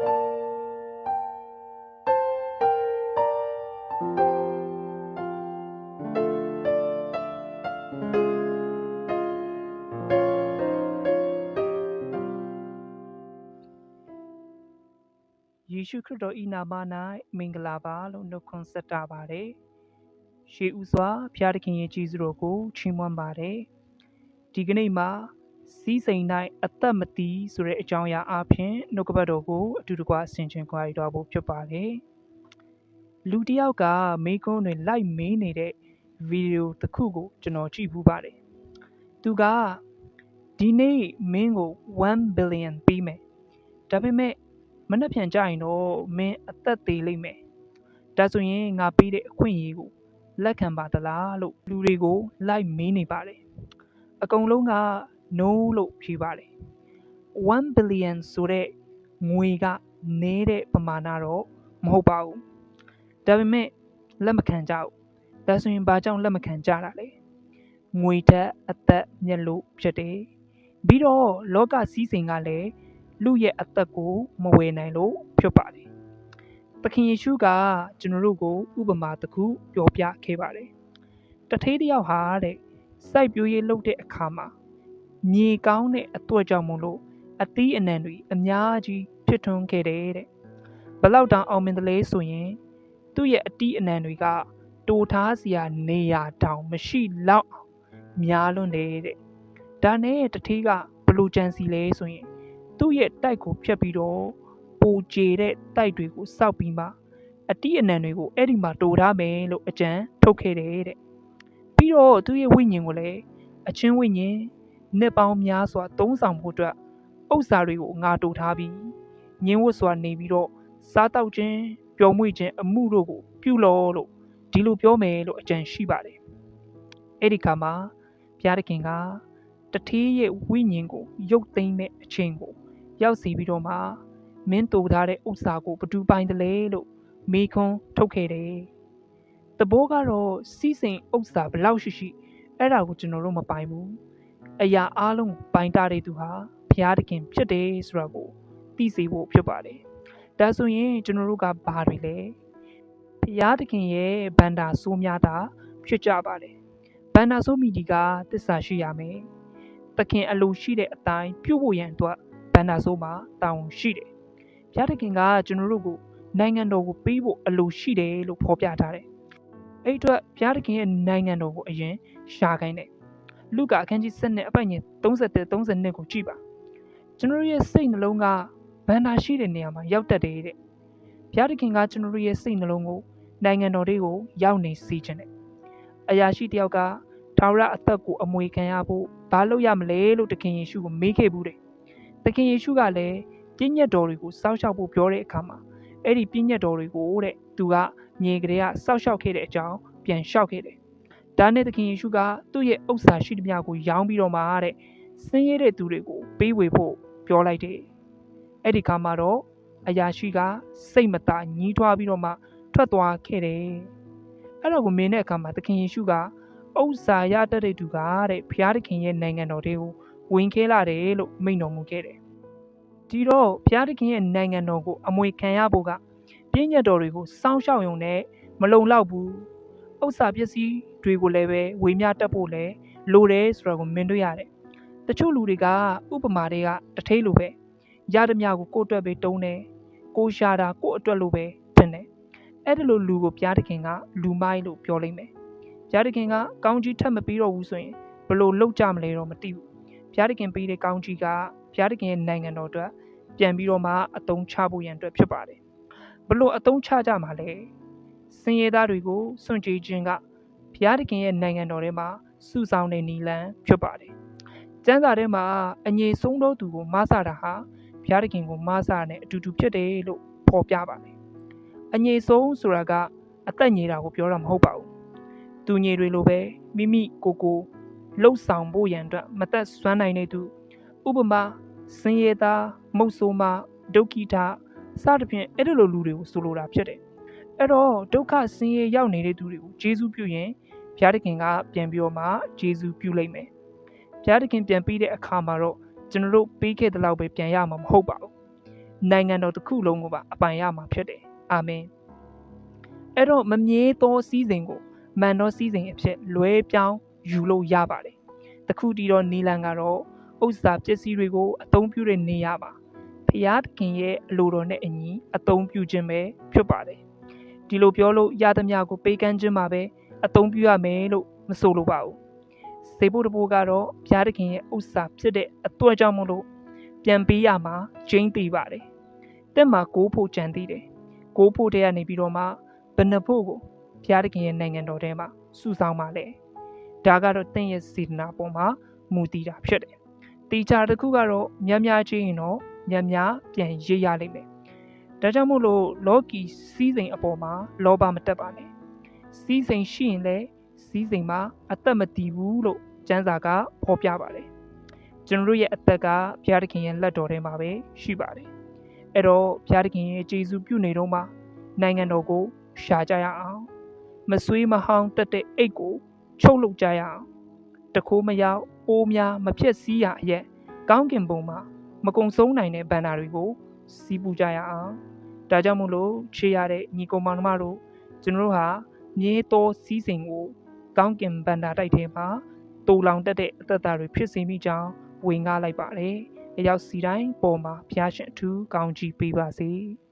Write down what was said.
ယေရှုခရစ်တော်၏နာမ၌မင်္ဂလာပါလို့နှုတ်ခွန်းဆက်တာပါတယ်။ရှေးဥစွာဘုရားသခင်ရဲ့ကြီးစုတော်ကိုချီးမွမ်းပါတယ်။ဒီကနေ့မှာ စီးစိမ်၌အသက်မတည်ဆိုတဲ့အကြောင်းအရာအဖြစ်နှုတ်ကပတ်တော်ကိုအတူတကွဆင်ခြင်ကြွားရတော့ဖို့ဖြစ်ပါတယ်။လူတစ်ယောက်ကမိကုန်းတွေလိုက်မေးနေတဲ့ဗီဒီယိုတစ်ခုကိုကျွန်တော်ကြည့်ဘူးပါတယ်။သူကဒီနေ့မင်းကို1 billion ပေးမယ်။ဒါပေမဲ့မနှက်ဖြန်ကြရင်တော့မင်းအသက်သေးလိမ့်မယ်။ဒါဆိုရင်ငါပေးတဲ့အခွင့်အရေးကိုလက်ခံပါသလားလို့လူတွေကိုလိုက်မေးနေပါတယ်။အကုန်လုံးက no လို့ဖြေပါတယ်။1 billion ဆိုတဲ့ငွေကနည်းတဲ့ပမာဏတော့မဟုတ်ပါဘူး။ဒါပေမဲ့လက်မခံကြဘူး။ဒါဆိုရင်ဘာကြောင့်လက်မခံကြတာလဲ။ငွေထက်အသက်မြတ်လို့ဖြစ်တယ်။ပြီးတော့လောကစည်းစိမ်ကလည်းလူရဲ့အသက်ကိုမဝယ်နိုင်လို့ဖြစ်ပါတယ်။သခင်ယေရှုကကျွန်တော်တို့ကိုဥပမာတစ်ခုပြောပြခဲ့ပါတယ်။တထေးတယောက်ဟာတဲ့စိုက်ပျိုးရေးလုပ်တဲ့အခါမှာ မြေကောင်းတဲ့အအတွက်ကြောင့်မို့လို့အသီးအနှံတွေအများကြီးဖြစ်ထွန်းခဲ့တယ်တဲ့။ဘလောက်တောင်အောင်မြင်တယ်လဲဆိုရင်သူ့ရဲ့အတီးအနှံတွေကတိုထားစရာနေရာတောင်မရှိလောက်များလွန်းတယ်တဲ့။ဒါနဲ့တထေးကဘလို့ကြံစီလဲဆိုရင် သူ့ရဲ့တိုက်ကိုဖျက်ပြီးတော့ပိုကျတဲ့တိုက်တွေကိုစောက်ပြီးမှအတိအနံတွေကိုအဲ့ဒီမှာတိုထားမယ်လို့အကြံထုတ်ခဲ့တယ်တဲ့ပြီးတော့သူ့ရဲ့ဝိညာဉ်ကိုလည်းအချင်းဝိညာဉ် နှစ်ပေါင်းများစွာသုံးဆောင်ဖို့အတွက်ဥစ္စာတွေကိုငါတိုထားပြီးညင်းဝတ်စွာနေပြီးတော့စားတောက်ခြင်းပျော်မွေ့ခြင်းအမှုတို့ကို ပြုလို့လို့ဒီလိုပြောမယ်လို့အကြံရှိပါတယ်အဲ့ဒီခါမှာဘုရားသခင်ကတထေးရဲ့ဝိညာဉ်ကိုရုပ်သိမ်းမဲ့အချိန်ကို ရောက်စီပြီးတော့မှမင်းတူထားတဲ့ဥစ္စာကိုဘသူပိုင်တယ်လဲလို့မေခွန်းထုတ်ခဲ့တယ်။တဘိုးကတော့စီးစိမ်ဥစ္စာဘလောက်ရှိရှိအဲ့ဒါကိုကျွန်တော်တို့မပိုင်ဘူး။ အရာအားလုံးပိုင်တာတဲ့သူဟာဘုရားသခင်ဖြစ်တယ်ဆိုတာကိုသိစေဖို့ဖြစ်ပါတယ်။ဒါဆိုရင်ကျွန်တော်တို့ကဘာတွေလဲ။ဘုရားသခင်ရဲ့ဗန္တာဆိုးများတာဖြစ်ကြပါတယ်။ဗန္တာဆိုးမိဒီကတစ္ဆာရှိရမယ်။သခင်အလိုရှိတဲ့အတိုင်းပြုဖို့ရန်အတွက်န္နာဆိုးမှာတာဝန်ရှိတယ်။ဘုရားသခင်ကကျွန်တော်တို့ကိုနိုင်ငံတော်ကိုပေးဖို့အလိုရှိတယ်လို့ဖော်ပြထားတယ်။အဲ့အတွက်ဘုရားသခင်ရဲ့နိုင်ငံတော်ကိုအရင်ရှာခိုင်းတယ်။ လူကအခန်းကြီး7နဲ့အပိုင်ငယ်31 32ကိုကြည့်ပါ။ကျွန်တော်ရဲ့စိတ်နှလုံးကဗန္နာရှိတဲ့နေရာမှာရောက်တတ်တယ်တဲ့။ဘုရားသခင်ကကျွန်တော်ရဲ့စိတ်နှလုံးကိုနိုင်ငံတော်တွေကိုရောက်နေစေခြင်းတယ်။အရာရှိတယောက်ကထာဝရအသက်ကိုအမွေခံရဖို့ဘာလုပ်ရမလဲလို့တခင်ယေရှုကိုမေးခဲ့ဘူးတယ်။သခင်ယေရှုကလည်းပြည့်ညတ်တော်တွေကိုစောင့်ရှောက်ဖို့ပြောတဲ့အခါမှာအဲ့ဒီပြည့်ညတ်တော်တွေကိုတဲ့သူကငြေကလေးကစောင့်ရှောက်ခဲ့တဲ့အကြောင်းပြန်လျှောက်ခဲ့တယ်။ ဒါနဲ့သခင်ယေရှုကသူ့ရဲ့ဥစ္စာရှိသမျှကိုရောင်းပြီးတော့မှတဲ့ဆင်းရဲတဲ့သူတွေကိုပေးဝေဖို့ပြောလိုက်တယ်။အဲ့ဒီခါမှာတော့အရာရှိကစိတ်မသာညှိထွားပြီးတော့မှထွက်သွားခဲ့တယ်။အဲ့တော့ကိုမင်းတဲ့အခါမှာသခင်ယေရှုကဥစ္စာရတတ်တဲ့သူကတဲ့ဘုရားသခင်ရဲ့နိုင်ငံတော်တွေကိုဝင်ခဲလာတယ်လို့မိန့်တော်မူခဲ့တယ်။ဒီတော့ဘုရားသခင်ရဲ့နိုင်ငံတော်ကိုအမွေခံရဖို့ကပြည့်ညတ်တော်တွေကိုစောင့်ရှောက်ရုံနဲ့မလုံလောက်ဘူး။ ဥစ္စာပစ္စည်းတွေကိုလည်းပဲဝေမျှတက်ဖို့လည်းလိုတယ်ဆိုတော့ကိုမြင်တွေ့ရတယ်။တချို့လူတွေကဥပမာတွေကတထေးလိုပဲရသမျှကိုကိုယ့်အတွက်ပဲတုံးတယ်။ကိုရှာတာကိုယ့်အတွက်လိုပဲတင်တယ်။အဲ့ဒီလိုလူကိုဘုရားသခင်ကလူမိုင်းလို့ပြောလိုက်မယ်။ဘုရားသခင်ကကောင်းကြီးထပ်မပြီးတော့ဘူးဆိုရင်ဘလို့လောက်ကြမလဲတော့မသိဘူးဘုရားသခင်ပေးတဲ့ကောင်းကြီးကဘုရားသခင်ရဲ့နိုင်ငံတော်အတွက်ပြန်ပြီးတော့မှအသုံးချဖို့ရန်အတွက်ဖြစ်ပါတယ်ဘလို့အသုံးချကြမှာလဲ စင်ရသားတွေကိုစွန့်ကြည့်ခြင်းကဘုရားသခင်ရဲ့နိုင်ငံတော်ထဲမှာစုဆောင်တဲ့နီလန်ဖြစ်ပါတယ်ကျမ်းစာထဲမှာအငြိဆုံးသောသူကိုမဆတာဟာဘုရားသခင်ကိုမဆနဲ့အတူတူဖြစ်တယ်လို့ဖော်ပြပါတယ်အငြိဆုံးဆိုတာကအသက်ငြိတာကိုပြောတာမဟုတ်ပါဘူးသူငြိတွေလိုပဲမိမိကိုကိုလှုပ်ဆောင်ဖို့ရန်အတွက်မသက်စွမ်းနိုင်တဲ့သူဥပမာစင်ရသားမုတ်ဆိုးမဒုက္ခိတစသဖြင့်အဲ့ဒီလိုလူတွေကိုဆိုလိုတာဖြစ်တယ် အဲ့တော့ဒုက္ခဆင်းရဲရောက်နေတဲ့သူတွေကိုဂျေဇုပြုရင်ဘုရားသခင်ကပြန်ပြီးတော့မှဂျေဇုပြုလိုက်မယ်ဘုရားသခင်ပြန်ပြီးတဲ့အခါမှာတော့ကျွန်တော်တို့ပေးခဲ့တဲ့လောက်ပဲပြန်ရမှာမဟုတ်ပါဘူးနိုင်ငံတော်တစ်ခုလုံးကိုပါအပိုင်ရမှာဖြစ်တယ်အာမင်အဲ့တော့မမြဲသောစည်းစိမ်ကိုမန်သောစည်းစိမ်အဖြစ်လွဲပြောင်းယူလို့ရပါတယ်တခုတည်းသောနီလန်ကတော့ဥစ္စာပစ္စည်းတွေကိုအသုံးပြုတဲ့နေရာပါဖျားသခင်ရဲ့အလိုတော်နဲ့အညီအသုံးပြုခြင်းပဲဖြစ်ပါတယ် ဒီလိုပြောလို့ရသမျှကိုပေးကမ်းခြင်းမှာပဲအသုံးပြုရမယ်လို့မဆိုလိုပါဘူးစေဖို့တပိုးကတော့ဘုရားသခင်ရဲ့ဥစ္စာဖြစ်တဲ့အတွက်ကြောင့်မလို့ပြန်ပေးရမှာကျင်းသေးပါတယ်တက်မှာကိုးဖို့ကြံသေးတယ်ကိုးဖို့တဲ့ကနေပြီးတော့မှဘယ်နှဖို့ကိုဘုရားသခင်ရဲ့နိုင်ငံတော်ထဲမှာစုဆောင်ပါလေဒါကတော့တင့်ရဲ့စေတနာပေါ်မှာမူတည်တာဖြစ်တယ်တီချာတစ်ခုကတော့များများချင်းရင်တော့များများပြန်ရေးရလိမ့်မယ် ဒါကြောင့်မို့လို့လော်ကီစီးစိမ်အပေါ်မှာလောဘမတက်ပါနဲ့စီးစိမ်ရှိရင်လည်းစီးစိမ်မှာအသက်မတည်ဘူးလို့ကျမ်းစာကဖော်ပြပါတယ်ကျွန်တော်တို့ရဲ့အသက်ကဘုရားသခင်ရဲ့လက်တော်ထဲမှာပဲရှိပါတယ်အဲ့တော့ဘုရားသခင်ရဲ့ကျေးဇူးပြုနေတော့မှနိုင်ငံတော်ကိုရှာကြရအောင်မဆွေးမဟောင်းတက်တဲ့အိတ်ကိုချုပ်လုပ်ကြရအောင်တခိုးမရောက်အိုးများမဖြစ်စည်းရအရက်ကောင်းကင်ဘုံမှာမကုံဆုံးနိုင်တဲ့ဘန္နာတွေကိုစီးပူကြရအောင် ဒါကြောင့်မို့လို့ချေရတဲ့ညီကောင်မောင်နှမတို့ကျွန်တော်တို့ဟာမြေတော်စည်းစိမ်ကိုကောင်းကင်ဘန္နာတိုက်ထဲမှာတူလောင်တက်တဲ့အသက်တာတွေဖြစ်စေမိကြောင်းဝင်ကားလိုက်ပါတယ်။အရောက်စီတိုင်းပေါ်မှာဖျားရှင်အထူးကောင်းချီးပေးပါစေ။